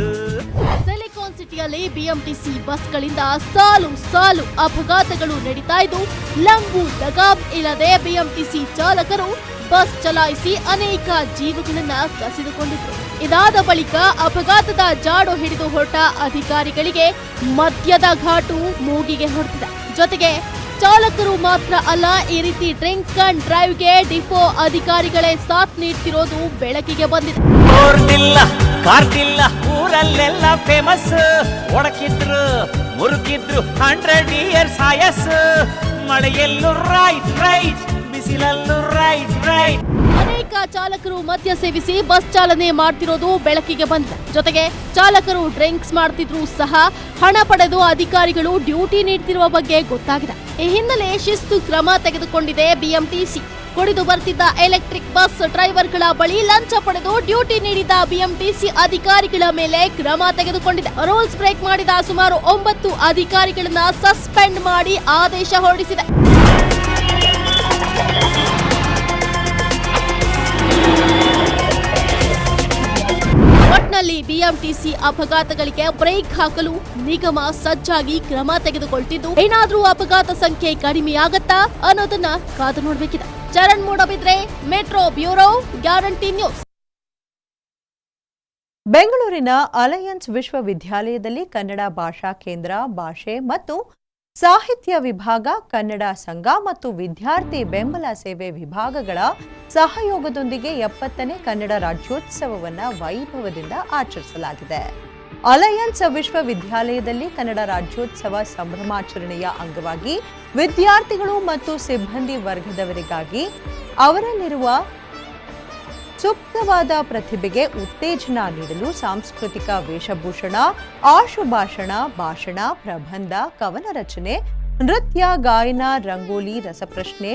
ಸಿಲಿಕಾನ್ ಸಿಟಿಯಲ್ಲಿ ಬಿಎಂಟಿಸಿ ಬಸ್ಗಳಿಂದ ಸಾಲು ಸಾಲು ಅಪಘಾತಗಳು ನಡೀತಾ ಇದ್ದು, ಲಂಬು ಲಗಾಮ್ ಇಲ್ಲದೆ ಬಿಎಂಟಿಸಿ ಚಾಲಕರು ಬಸ್ ಚಲಾಯಿಸಿ ಅನೇಕ ಜೀವಗಳನ್ನ ಕಸಿದುಕೊಂಡಿದ್ರು. ಇದಾದ ಬಳಿಕ ಅಪಘಾತದ ಜಾಡು ಹಿಡಿದು ಹೊರಟ ಅಧಿಕಾರಿಗಳಿಗೆ ಮದ್ಯದ ಘಾಟು ಮೂಗಿಗೆ ಹೊಡೆದಿದೆ ಜೊತೆಗೆ ಚಾಲಕರು ಮಾತ್ರ ಅಲ್ಲ, ಈ ರೀತಿ ಡ್ರಿಂಕ್ ಅಂಡ್ ಡ್ರೈವ್ಗೆ ಡಿಪೋ ಅಧಿಕಾರಿಗಳೇ ಸಾಥ್ ನೀಡ್ತಿರೋದು ಬೆಳಕಿಗೆ ಬಂದಿದೆ. ಕಾರ್ದಿಲ್ಲ ಊರಲ್ಲೆಲ್ಲ ಫೇಮಸ್ ಒಡಕಿದ್ರು ಮುರುಕಿದ್ರು ಹಂಡ್ರೆಡ್ ಇಯರ್ಸ್ ಆಯಸ್ ಮಳೆಯಲ್ಲೂ ರೈಟ್ ರೈಟ್ ಬಿಸಿಲಲ್ಲೂ ರೈಟ್ ರೈಟ್ ಅನೇಕ ಚಾಲಕರು ಮದ್ಯ ಸೇವಿಸಿ ಬಸ್ ಚಾಲನೆ ಮಾಡ್ತಿರೋದು ಬೆಳಕಿಗೆ ಬಂದ. ಜೊತೆಗೆ ಚಾಲಕರು ಡ್ರಿಂಕ್ಸ್ ಮಾಡ್ತಿದ್ರು ಸಹ ಹಣ ಪಡೆದು ಅಧಿಕಾರಿಗಳು ಡ್ಯೂಟಿ ನೀಡ್ತಿರುವ ಬಗ್ಗೆ ಗೊತ್ತಾಗಿದೆ. ಈ ಹಿನ್ನೆಲೆ ಶಿಸ್ತು ಕ್ರಮ ತೆಗೆದುಕೊಂಡಿದೆ ಬಿಎಂಟಿಸಿ. ಕುಡಿದು ಬರ್ತಿದ್ದ ಎಲೆಕ್ಟ್ರಿಕ್ ಬಸ್ ಡ್ರೈವರ್ಗಳ ಬಳಿ ಲಂಚ ಪಡೆದು ಡ್ಯೂಟಿ ನೀಡಿದ ಬಿಎಂಟಿಸಿ ಅಧಿಕಾರಿಗಳ ಮೇಲೆ ಕ್ರಮ ತೆಗೆದುಕೊಂಡಿದೆ. ರೂಲ್ಸ್ ಬ್ರೇಕ್ ಮಾಡಿದ ಸುಮಾರು ಒಂಬತ್ತು ಅಧಿಕಾರಿಗಳನ್ನ ಸಸ್ಪೆಂಡ್ ಮಾಡಿ ಆದೇಶ ಹೊರಡಿಸಿದೆ. ಒಟ್ನಲ್ಲಿ ಬಿಎಂಟಿಸಿ ಅಪಘಾತಗಳಿಗೆ ಬ್ರೇಕ್ ಹಾಕಲು ನಿಗಮ ಸಜ್ಜಾಗಿ ಕ್ರಮ ತೆಗೆದುಕೊಳ್ತಿದ್ದು, ಏನಾದ್ರೂ ಅಪಘಾತ ಸಂಖ್ಯೆ ಕಡಿಮೆಯಾಗತ್ತಾ ಅನ್ನೋದನ್ನ ಕಾದು ನೋಡಬೇಕಿದೆ. Charan Moodbidri metro bureau guarantee news. ಬೆಂಗಳೂರಿನ ಅಲಯನ್ಸ್ ವಿಶ್ವವಿದ್ಯಾಲಯದಲ್ಲಿ ಕನ್ನಡ ಭಾಷಾ ಕೇಂದ್ರ, ಭಾಷೆ ಮತ್ತು ಸಾಹಿತ್ಯ ವಿಭಾಗ, ಕನ್ನಡ ಸಂಘ ಮತ್ತು ವಿದ್ಯಾರ್ಥಿ ಬೆಂಬಲ ಸೇವೆ ವಿಭಾಗಗಳ ಸಹಯೋಗದೊಂದಿಗೆ ಎಪ್ಪತ್ತನೇ ಕನ್ನಡ ರಾಜ್ಯೋತ್ಸವವನ್ನು ವೈಭವದಿಂದ ಆಚರಿಸಲಾಗಿದೆ. ಅಲಯನ್ಸ್ ವಿಶ್ವವಿದ್ಯಾಲಯದಲ್ಲಿ ಕನ್ನಡ ರಾಜ್ಯೋತ್ಸವ ಸಂಭ್ರಮಾಚರಣೆಯ ಅಂಗವಾಗಿ ವಿದ್ಯಾರ್ಥಿಗಳು ಮತ್ತು ಸಿಬ್ಬಂದಿ ವರ್ಗದವರಿಗಾಗಿ ಅವರಲ್ಲಿರುವ ಸೂಕ್ತವಾದ ಪ್ರತಿಭೆಗೆ ಉತ್ತೇಜನ ನೀಡಲು ಸಾಂಸ್ಕೃತಿಕ ವೇಷಭೂಷಣ, ಆಶುಭಾಷಣ, ಭಾಷಣ, ಪ್ರಬಂಧ, ಕವನ ರಚನೆ, ನೃತ್ಯ, ಗಾಯನ, ರಂಗೋಲಿ, ರಸಪ್ರಶ್ನೆ,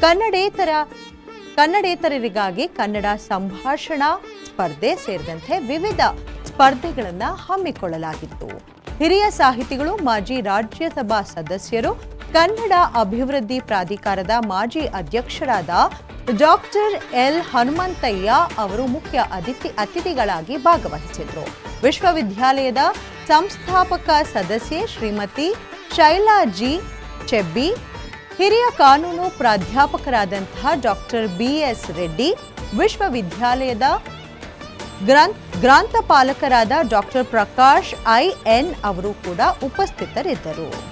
ಕನ್ನಡೇತರ, ಕನ್ನಡೇತರರಿಗಾಗಿ ಕನ್ನಡ ಸಂಭಾಷಣಾ ಸ್ಪರ್ಧೆ ಸೇರಿದಂತೆ ವಿವಿಧ ಸ್ಪರ್ಧೆಗಳನ್ನು ಹಮ್ಮಿಕೊಳ್ಳಲಾಗಿತ್ತು. ಹಿರಿಯ ಸಾಹಿತಿಗಳು, ಮಾಜಿ ರಾಜ್ಯಸಭಾ ಸದಸ್ಯರು, ಕನ್ನಡ ಅಭಿವೃದ್ಧಿ ಪ್ರಾಧಿಕಾರದ ಮಾಜಿ ಅಧ್ಯಕ್ಷರಾದ ಡಾಕ್ಟರ್ ಎಲ್ ಹನುಮಂತಯ್ಯ ಅವರು ಮುಖ್ಯ ಅತಿಥಿ ಅತಿಥಿಗಳಾಗಿ ಭಾಗವಹಿಸಿದ್ರು. ವಿಶ್ವವಿದ್ಯಾಲಯದ ಸಂಸ್ಥಾಪಕ ಸದಸ್ಯೆ ಶ್ರೀಮತಿ ಶೈಲಾ ಜಿ ಚೆಬ್ಬಿ, ಹಿರಿಯ ಕಾನೂನು ಪ್ರಾಧ್ಯಾಪಕರಾದಂತಹ ಡಾಕ್ಟರ್ ಬಿ ಎಸ್ ರೆಡ್ಡಿ, ವಿಶ್ವವಿದ್ಯಾಲಯದ ಗ್ರಂಥ ಗ್ರಂಥಪಾಲಕರಾದ ಡಾಕ್ಟರ್ ಪ್ರಕಾಶ್ ಐ ಎನ್ ಅವರು ಕೂಡ ಉಪಸ್ಥಿತರಿದ್ದರು.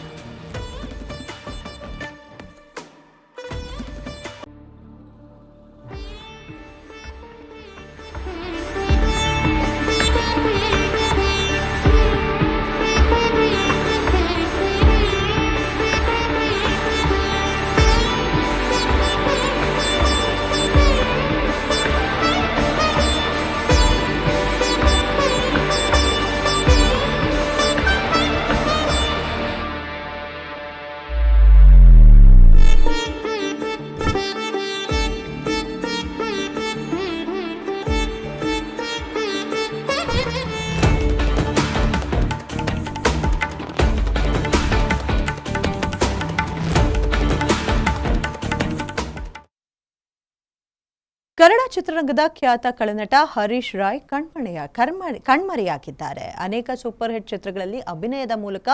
ಚಿತ್ರರಂಗದ ಖ್ಯಾತ ಕಳನಟ ಹರೀಶ್ ರಾಯ್ ಕಣ್ಮಣೆಯ ಕಣ್ಮರೆ ಕಣ್ಮರೆಯಾಗಿದ್ದಾರೆ. ಅನೇಕ ಸೂಪರ್ ಹಿಟ್ ಚಿತ್ರಗಳಲ್ಲಿ ಅಭಿನಯದ ಮೂಲಕ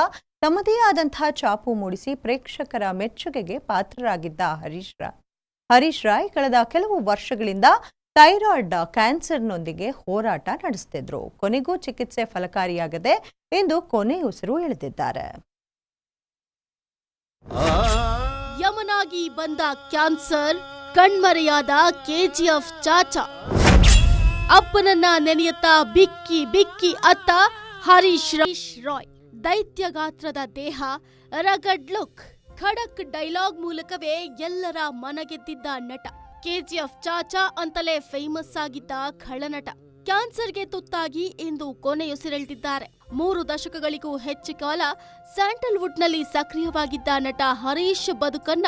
ತಮ್ಮದೇ ಆದಂತಹ ಛಾಪು ಮೂಡಿಸಿ ಪ್ರೇಕ್ಷಕರ ಮೆಚ್ಚುಗೆಗೆ ಪಾತ್ರರಾಗಿದ್ದ ಹರೀಶ್ ರಾಯ್ ಹರೀಶ್ ರಾಯ್ ಕಳೆದ ಕೆಲವು ವರ್ಷಗಳಿಂದ ಥೈರಾಯ್ಡ್ ಕ್ಯಾನ್ಸರ್ನೊಂದಿಗೆ ಹೋರಾಟ ನಡೆಸುತ್ತಿದ್ರು ಕೊನೆಗೂ ಚಿಕಿತ್ಸೆ ಫಲಕಾರಿಯಾಗದೆ ಎಂದು ಕೊನೆಯುಸಿರು ಎಳೆದಿದ್ದಾರೆ ಯಮನಾಗಿ ಬಂದ ಕ್ಯಾನ್ಸರ್ ಕಣ್ಮರೆಯಾದ ಕೆಜಿಎಫ್ ಚಾಚಾ. ಅಪ್ಪನನ್ನ ನೆನೆಯುತ್ತಾ ಬಿಕ್ಕಿ ಬಿಕ್ಕಿ ಅತ್ತ ಹರೀಶ್ ಹರೀಶ್ ರಾಯ್. ದೈತ್ಯ ಗಾತ್ರದ ದೇಹ, ರಗಡ್ ಲುಕ್, ಖಡಕ್ ಡೈಲಾಗ್ ಮೂಲಕವೇ ಎಲ್ಲರ ಮನಗೆದ್ದಿದ್ದ ನಟ. ಕೆಜಿಎಫ್ ಚಾಚಾ ಅಂತಲೇ ಫೇಮಸ್ ಆಗಿದ್ದ ಖಳನಟ. ಕ್ಯಾನ್ಸರ್ಗೆ ತುತ್ತಾಗಿ ಇಂದು ಕೊನೆಯುಸಿರೆಳೆದಿದ್ದಾರೆ. ಮೂರು ದಶಕಗಳಿಗೂ ಹೆಚ್ಚು ಕಾಲ ಸ್ಯಾಂಡಲ್ವುಡ್ನಲ್ಲಿ ಸಕ್ರಿಯವಾಗಿದ್ದ ನಟ ಹರೀಶ್ ಬದುಕನ್ನ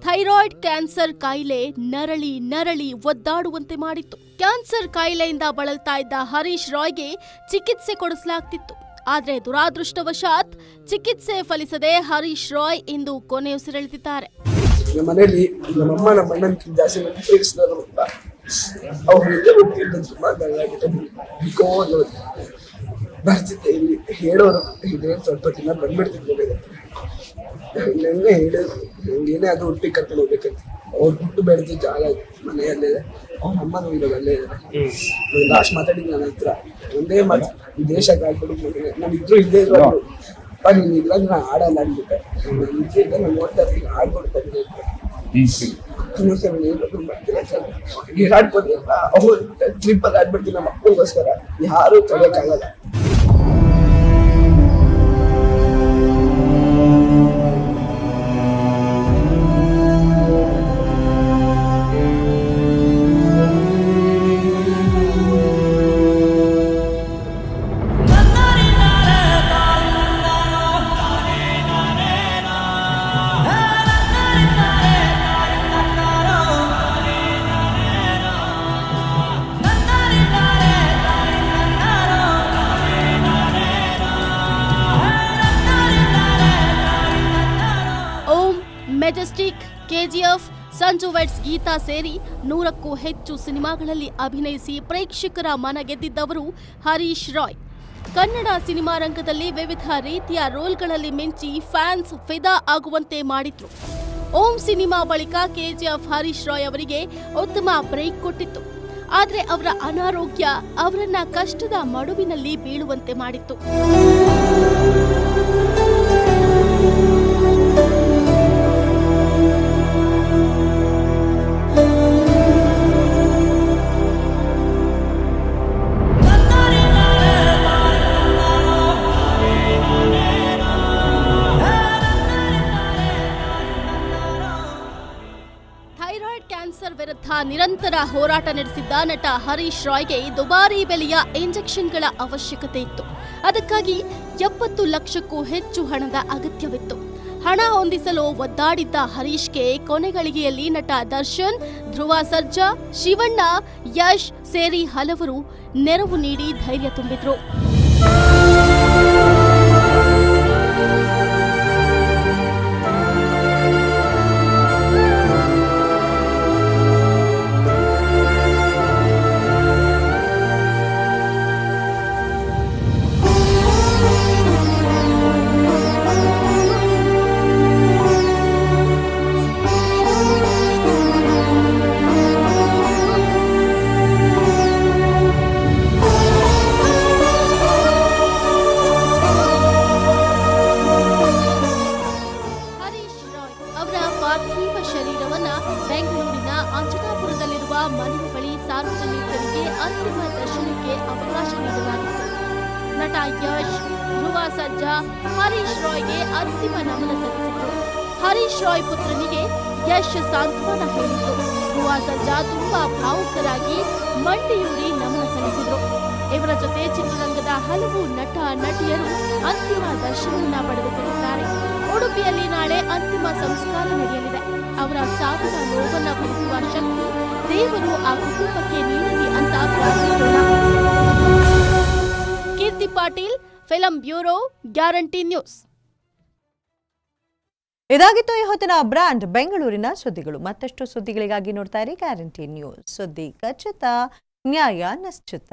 ಥೈರಾಯ್ಡ್ ಕ್ಯಾನ್ಸರ್ ಕಾಯಿಲೆ ನರಳಿ ನರಳಿ ಒದ್ದಾಡುವಂತೆ ಮಾಡಿತ್ತು. ಕ್ಯಾನ್ಸರ್ ಕಾಯಿಲೆಯಿಂದ ಬಳಲ್ತಾ ಇದ್ದ ಹರೀಶ್ ರಾಯ್ಗೆ ಚಿಕಿತ್ಸೆ ಕೊಡಿಸಲಾಗ್ತಿತ್ತು. ಆದರೆ ದುರಾದೃಷ್ಟವಶಾತ್ ಚಿಕಿತ್ಸೆ ಫಲಿಸದೆ ಹರೀಶ್ ರಾಯ್ ಇಂದು ಕೊನೆಯುಸಿರೆಳೆದಿದ್ದಾರೆ ಹಿಂದೆ ಬರ್ತಿದ್ದೆ. ಇಲ್ಲಿ ಹೇಳೋರು ಇದೇನು ಸ್ವಲ್ಪ ದಿನ ಬಂದ್ಬಿಡ್ತಿದ್ದೆ ನಂಗೆ ಹೇಳಿದ್ರು ನಂಗೇನೇ ಅದು ಹುಟ್ಟಿ ಕರ್ಕೊಂಡು ಹೋಗ್ಬೇಕಂತ ಅವ್ರು ಹುಟ್ಟು ಬೆಳೆದು ಜಾಗ ಮನೆಯಲ್ಲೇ ಇದೆ. ಅವ್ರ ಅಮ್ಮನೂ ಇರೋದು ಅಲ್ಲೇ ಇದೆ ಲಾಸ್ಟ್ ಮಾತಾಡಿದ್ದು ನನ್ನ ಹತ್ರ. ಒಂದೇ ಮಾತು ದೇಶ ಮಗನೇ ನಾನು ಇದ್ರು ಇಲ್ಲೇ ಇದ್ರು. ಅಪ್ಪ ನೀನು ಇಲ್ಲ ನಾನು ಆಡಲ್ಲ ಅಂದ್ಬಿಟ್ಟೆ. ನಾನು ಇದ್ದೆ ನಾನು ನೋಡ್ತಾ ಇರ್ತೀನಿ ಸರ್ ಏನು ಮಾಡ್ತೀರಾ ಸರ್ ವಿರಾಟ್ ಕೊಹ್ಲಿ ಅಲ್ಲ ಅವ್ರು ಆಡ್ಬಿಡ್ತೀನಿ ನಮ್ಮ ಮಕ್ಕಳಿಗೋಸ್ಕರ ಯಾರು ತಡೆಯೋಕ್ಕಾಗಲ್ಲ ಸೇರಿ ನೂರಕ್ಕೂ ಹೆಚ್ಚು ಸಿನಿಮಾಗಳಲ್ಲಿ ಅಭಿನಯಿಸಿ ಪ್ರೇಕ್ಷಕರ ಮನ ಗೆದ್ದಿದ್ದವರು ಹರೀಶ್ ರಾಯ್. ಕನ್ನಡ ಸಿನಿಮಾ ರಂಗದಲ್ಲಿ ವಿವಿಧ ರೀತಿಯ ರೋಲ್ಗಳಲ್ಲಿ ಮಿಂಚಿ ಫ್ಯಾನ್ಸ್ ಫಿದಾ ಆಗುವಂತೆ ಮಾಡಿದ್ರು. ಓಂ ಸಿನಿಮಾ ಬಳಿಕ ಕೆಜಿಎಫ್ ಹರೀಶ್ ರಾಯ್ ಅವರಿಗೆ ಉತ್ತಮ ಬ್ರೇಕ್ ಕೊಟ್ಟಿತ್ತು. ಆದರೆ ಅವರ ಅನಾರೋಗ್ಯ ಅವರನ್ನ ಕಷ್ಟದ ಮಡುವಿನಲ್ಲಿ ಬೀಳುವಂತೆ ಮಾಡಿತ್ತು. ನಿರಂತರ ಹೋರಾಟ ನಡೆಸಿದ್ದ ನಟ ಹರೀಶ್ ರಾಯ್ಗೆ ದುಬಾರಿ ಬೆಲೆಯ ಇಂಜೆಕ್ಷನ್ಗಳ ಅವಶ್ಯಕತೆ ಇತ್ತು. ಅದಕ್ಕಾಗಿ ಎಪ್ಪತ್ತು ಲಕ್ಷಕ್ಕೂ ಹೆಚ್ಚು ಹಣದ ಅಗತ್ಯವಿತ್ತು. ಹಣ ಹೊಂದಿಸಲು ಒದ್ದಾಡಿದ್ದ ಹರೀಶ್ಗೆ ಕೊನೆಗಳಿಗೆಯಲ್ಲಿ ನಟ ದರ್ಶನ್, ಧ್ರುವ ಸರ್ಜಾ, ಶಿವಣ್ಣ, ಯಶ್ ಸೇರಿ ಹಲವರು ನೆರವು ನೀಡಿ ಧೈರ್ಯ ತುಂಬಿದ್ರು. ಹರೀಶ್ ರಾಯ್ಗೆ ಅಂತಿಮ ನಮನ ಸಲ್ಲಿಸಿತು ಹರೀಶ್ ರಾಯ್ ಪುತ್ರನಿಗೆ ಯಶ್ ಸಾಂತ್ವನ ಹೇಳಿದ್ರು ಧ್ರುವ ಸರ್ಜಾ ತುಂಬಾ ಭಾವುಕರಾಗಿ ಮಂಡಿಯೂರಿ ನಮನ ಸಲ್ಲಿಸಿದರು. ಇವರ ಜೊತೆ ಚಿತ್ರರಂಗದ ಹಲವು ನಟ, ನಟಿಯರು ಅಂತಿಮ ದರ್ಶನವನ್ನ ಪಡೆದುಕೊಂಡಿದ್ದಾರೆ. ಉಡುಪಿಯಲ್ಲಿ ನಾಳೆ ಅಂತಿಮ ಸಂಸ್ಕಾರ ನಡೆಯಲಿದೆ. ಅವರ ಸಾವಿನ ನೋವನ್ನು ಭರಿಸುವ ಶಕ್ತಿ ದೇವರು ಆ ಕುಟುಂಬಕ್ಕೆ ನೀಡಲಿ ಅಂತ ಪ್ರಾರ್ಥಿಸೋಣ. Keerthi Patil film bureau, guarantee news. ಇದಾಗಿತ್ತು ಈ ಹೊತ್ತಿನ ಬ್ರ್ಯಾಂಡ್ ಬೆಂಗಳೂರಿನ ಸುದ್ದಿಗಳು. ಮತ್ತಷ್ಟು ಸುದ್ದಿಗಳಿಗಾಗಿ ನೋಡ್ತಾ ಇರಿ ಗ್ಯಾರಂಟಿ ನ್ಯೂಸ್. ಸುದ್ದಿ ಖಚಿತ, ನ್ಯಾಯ ನಿಶ್ಚಿತ.